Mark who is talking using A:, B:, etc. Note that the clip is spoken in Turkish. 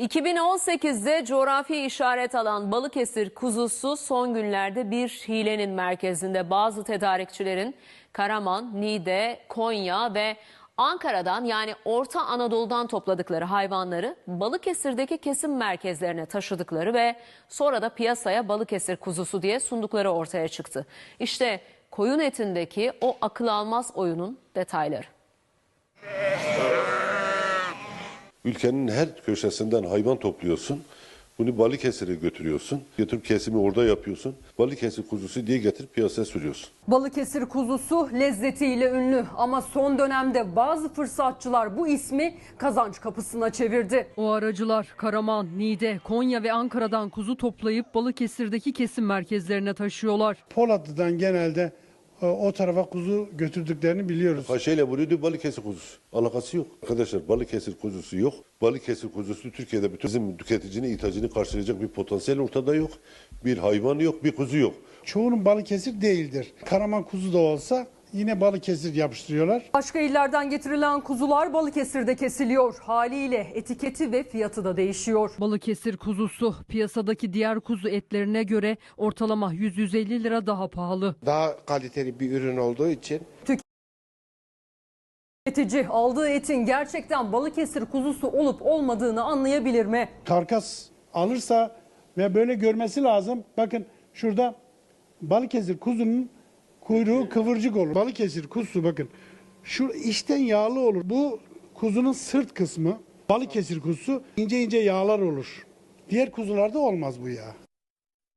A: 2018'de coğrafi işaret alan Balıkesir kuzusu son günlerde bir hilenin merkezinde. Bazı tedarikçilerin Karaman, Niğde, Konya ve Ankara'dan yani Orta Anadolu'dan topladıkları hayvanları Balıkesir'deki kesim merkezlerine taşıdıkları ve sonra da piyasaya Balıkesir kuzusu diye sundukları ortaya çıktı. İşte koyun etindeki o akıl almaz oyunun detayları.
B: Ülkenin her köşesinden hayvan topluyorsun. Bunu Balıkesir'e götürüyorsun. Götürüp kesimi orada yapıyorsun. Balıkesir kuzusu diye getirip piyasaya sürüyorsun.
C: Balıkesir kuzusu lezzetiyle ünlü ama son dönemde bazı fırsatçılar bu ismi kazanç kapısına çevirdi. O aracılar Karaman, Niğde, Konya ve Ankara'dan kuzu toplayıp Balıkesir'deki kesim merkezlerine taşıyorlar.
D: Polatlı'dan genelde o tarafa kuzu götürdüklerini biliyoruz.
B: Paşayla vuruyordu Balıkesir kuzusu. Alakası yok. Arkadaşlar Balıkesir kuzusu yok. Balıkesir kuzusu Türkiye'de bütün bizim tüketicinin ihtiyacını karşılayacak bir potansiyel ortada yok. Bir hayvan yok, bir kuzu yok.
D: Çoğunun Balıkesir değildir. Karaman kuzu da olsa yine Balıkesir yapıştırıyorlar.
C: Başka illerden getirilen kuzular Balıkesir'de kesiliyor. Haliyle etiketi ve fiyatı da değişiyor. Balıkesir kuzusu piyasadaki diğer kuzu etlerine göre ortalama 100-150 lira daha pahalı.
E: daha kaliteli bir ürün olduğu için
C: Tüketici aldığı etin gerçekten Balıkesir kuzusu olup olmadığını anlayabilir mi?
D: Karkas alırsa ve böyle görmesi lazım. Bakın şurada Balıkesir kuzunun kuyruğu kıvırcık olur. Balıkesir kuzusu bakın şu içten yağlı olur. Bu kuzunun sırt kısmı Balıkesir kuzusu ince ince yağlar olur. Diğer kuzularda olmaz bu yağ.